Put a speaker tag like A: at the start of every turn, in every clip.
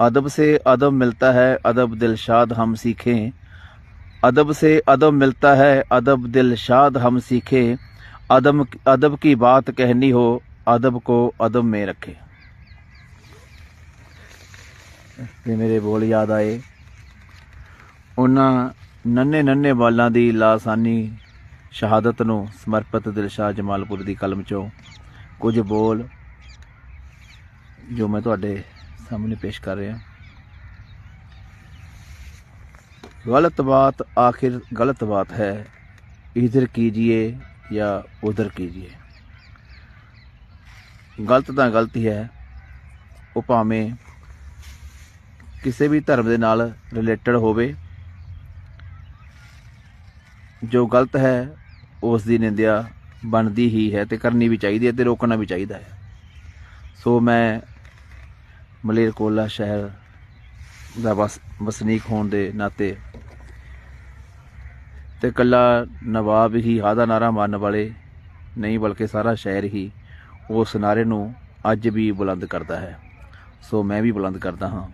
A: अदब से अदब मिलता है अदब दिलशाद हम सीखें अदब से अदब मिलता है अदब दिलशाद हम सीखें अदब अदब की बात कहनी हो अदब को अदब में रखें ਤੇ ਮੇਰੇ ਬੋਲ ਯਾਦ ਆਏ ਉਹਨਾਂ ਨੰਨੇ ਨੰਨੇ ਵਾਲਾਂ ਦੀ ਲਾਸਾਨੀ ਸ਼ਹਾਦਤ ਨੂੰ ਸਮਰਪਿਤ ਦਿਲਸ਼ਾਹ ਜਮਾਲਪੁਰ ਦੀ ਕਲਮ ਚੋਂ ਕੁਝ ਬੋਲ ਜੋ ਮੈਂ ਤੁਹਾਡੇ ਸਾਹਮਣੇ ਪੇਸ਼ ਕਰ ਰਿਹਾ गलत बात आखिर गलत बात है इधर कीजिए या उधर कीजिए ਗਲਤ ਤਾਂ ਗਲਤ ਹੀ ਹੈ ਉਹ ਭਾਵੇਂ ਕਿਸੇ ਵੀ ਧਰਮ ਦੇ ਨਾਲ ਰਿਲੇਟਡ ਹੋਵੇ ਜੋ ਗਲਤ ਹੈ ਉਸ ਦੀ ਨਿੰਦਿਆ ਬਣਦੀ ਹੀ ਹੈ ਤੇ ਕਰਨੀ ਵੀ ਚਾਹੀਦੀ ਹੈ ਤੇ ਰੋਕਣਾ ਵੀ ਚਾਹੀਦਾ ਹੈ ਸੋ ਮੈਂ ਮਲੇਰਕੋਲਾ ਸ਼ਹਿਰ ਦਾ ਵਸ, ਵਸਨੀਕ ਹੋਣ ਦੇ ਨਾਤੇ ਤੇ ਕੱਲਾ ਨਵਾਬ ਹੀ ਹਾਦਾ ਨਾਰਾ ਮਾਰਨ ਵਾਲੇ ਨਹੀਂ, ਬਲਕਿ ਸਾਰਾ ਸ਼ਹਿਰ ਹੀ ਉਸ ਨਾਰੇ ਨੂੰ ਅੱਜ ਵੀ ਬੁਲੰਦ ਕਰਦਾ ਹੈ। ਸੋ ਮੈਂ ਵੀ ਬੁਲੰਦ ਕਰਦਾ ਹਾਂ।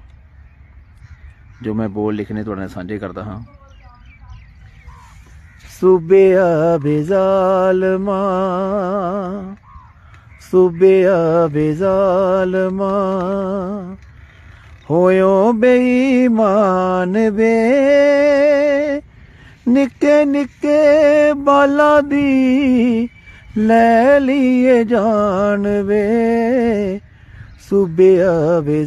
A: ਜੋ ਮੈਂ ਬੋਲ ਲਿਖਨੇ ਤੁਹਾਡੇ ਨਾਲ ਸਾਂਝੇ ਕਰਦਾ ਹਾਂ। ਸੁਬਿਆ ਬੇਜ਼ਾਲਮਾ ਸੁਬਿਆ ਬੇਜ਼ਾਲਮਾ। ਹੋਇਓ ਬੇਈਮਾਨ ਵੇ, ਨਿੱਕੇ ਨਿੱਕੇ ਬਾਲਾਂ ਦੀ ਲੈ ਲਈਏ ਜਾਨ ਵੇ। ਸੁਬਿਆ ਵੇ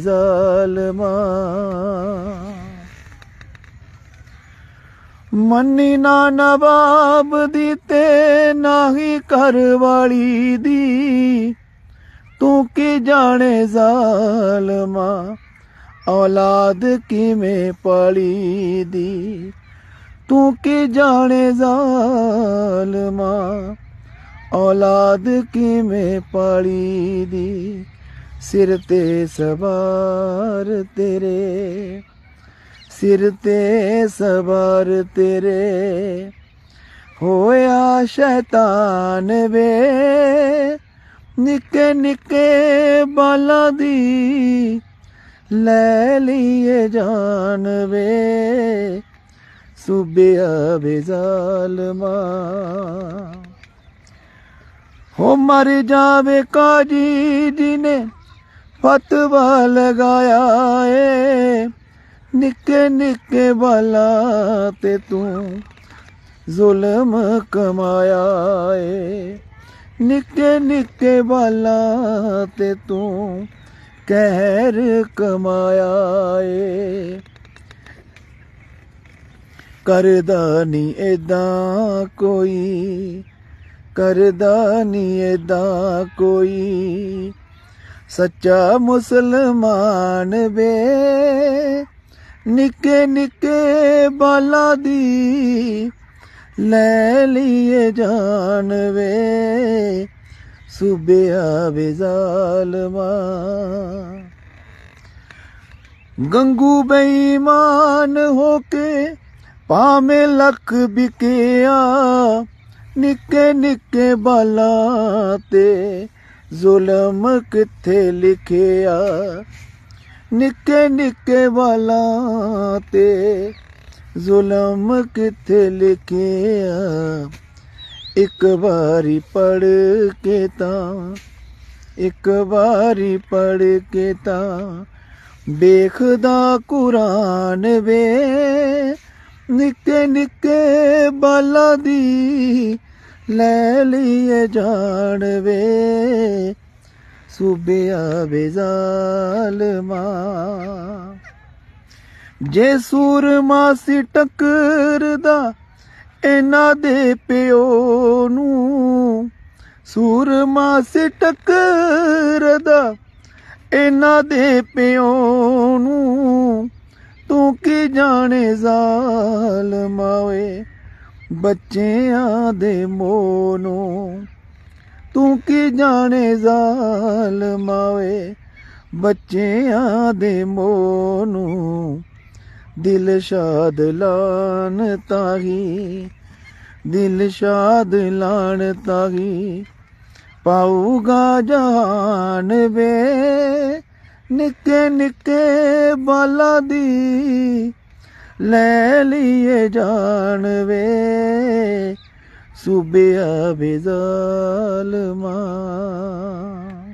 A: ਮੰਨੀ ਨਾ ਨਵਾਬ ਦੀ ਤੇ ਨਾਹੀ ਘਰ ਵਾਲੀ ਦੀ। ਤੂੰ ਕੀ ਜਾਣੇ ਜ਼ਾਲਮਾ? ਔਲਾਦ ਕਿਵੇਂ ਪਾਲੀ ਦੀ? ਤੂੰ ਕੀ ਜਾਣੇ ਜ਼ਾਲਮਾ? ਔਲਾਦ ਕਿਵੇਂ ਪਾਲੀ ਦੀ? ਸਿਰ ਤੇ ਸਵਾਰ ਤੇਰੇ ਸਿਰ ਤੇ ਸਵਾਰ ਤੇਰੇ। ਹੋਇਆ ਸ਼ੈਤਾਨ ਵੇ, ਨਿੱਕੇ ਨਿੱਕੇ ਬਾਲਾਂ ਦੀ ਲੈ ਲਈਏ ਜਾਨ ਵੇ। ਸੁਬਿਆ ਵੇ ਜ਼ਾਲਮਾ। ਹੋ ਮਰ ਜਾਵੇ ਕਾਜੀ ਜੀ ਨੇ ਫਤਵਾ ਲਗਾਇਆ ਏ। ਨਿੱਕੇ ਨਿੱਕੇ ਬਾਲਾਂ ਤੇ ਤੂੰ ਜ਼ੁਲਮ ਕਮਾਇਆ ਏ। ਨਿੱਕੇ ਨਿੱਕੇ ਬਾਲਾਂ ਤੇ ਤੂੰ ਕਹਿਰ ਕਮਾਇਆ ਏ। ਕਰਦਾ ਨਹੀਂ ਏਦਾਂ ਕੋਈ, ਕਰਦਾ ਨਹੀਂ ਏਦਾਂ ਕੋਈ। ਸੱਚਾ ਮੁਸਲਮਾਨ ਵੇ ਨਿੱਕੇ ਨਿੱਕੇ ਬਾਲਾਂ ਦੀ ਲੈ ਲਈਏ ਜਾਨ ਵੇ ਸੁਬਿਆ ਵੇ ਜ਼ਾਲਮਾ। ਗੰਗੂ ਬੇਈਮਾਨ ਹੋ ਕੇ ਭਾਵੇਂ ਲੱਖ ਵਿਕਿਆ, ਨਿੱਕੇ ਨਿੱਕੇ ਬਾਲਾਂ ਤੇ ਜ਼ੁਲਮ ਕਿੱਥੇ ਲਿਖਿਆ? ਨਿੱਕੇ ਨਿੱਕੇ ਬਾਲਾਂ ਤੇ ਜ਼ੁਲਮ ਕਿੱਥੇ ਲਿਖਿਆ? ਇੱਕ ਵਾਰੀ ਪੜ ਕੇ ਤਾਂ, ਇੱਕ ਵਾਰੀ ਪੜ ਕੇ ਤਾਂ ਵੇਖਦਾ ਕੁਰਾਨ ਵੇ। ਨਿੱਕੇ ਨਿੱਕੇ ਬਾਲਾਂ ਦੀ ਲੈ ਲਈਏ ਜਾਣ ਵੇ। ਸੁਬਿਆ ਵੇ ਜ਼ਾਲਮਾ। ਜੇ ਸੂਰਮਾ ਸੀ ਟੱਕਰਦਾ ਇਹਨਾਂ ਦੇ ਪਿਓ ਨੂੰ ਸੂਰਮਾ ਸੀ ਟੱਕਰਦਾ ਇਹਨਾਂ ਦੇ ਪਿਓ ਨੂੰ ਤੂੰ ਕੀ ਜਾਣੇ ਜ਼ਾਲਮਾ ਓਏ ਬੱਚਿਆਂ ਦੇ ਮੋਹ ਨੂੰ ਤੂੰ ਕੀ ਜਾਣੇ ਜ਼ਾਲਮਾ ਓਏ ਬੱਚਿਆਂ ਦੇ ਮੋਹ ਨੂੰ ਦਿਲ ਸ਼ਾਦ ਲਾਨ ਤਾਹੀ, ਦਿਲ ਸ਼ਾਦ ਲਾਨ ਤਾਹੀ ਪਾਊਗਾ ਜਾਨ ਵੇ। ਨਿੱਕੇ ਨਿੱਕੇ ਬਾਲਾਂ ਦੀ ਲੈ ਲਈਏ ਜਾਨ ਵੇ। ਸੂਬਿਆ ਵੇ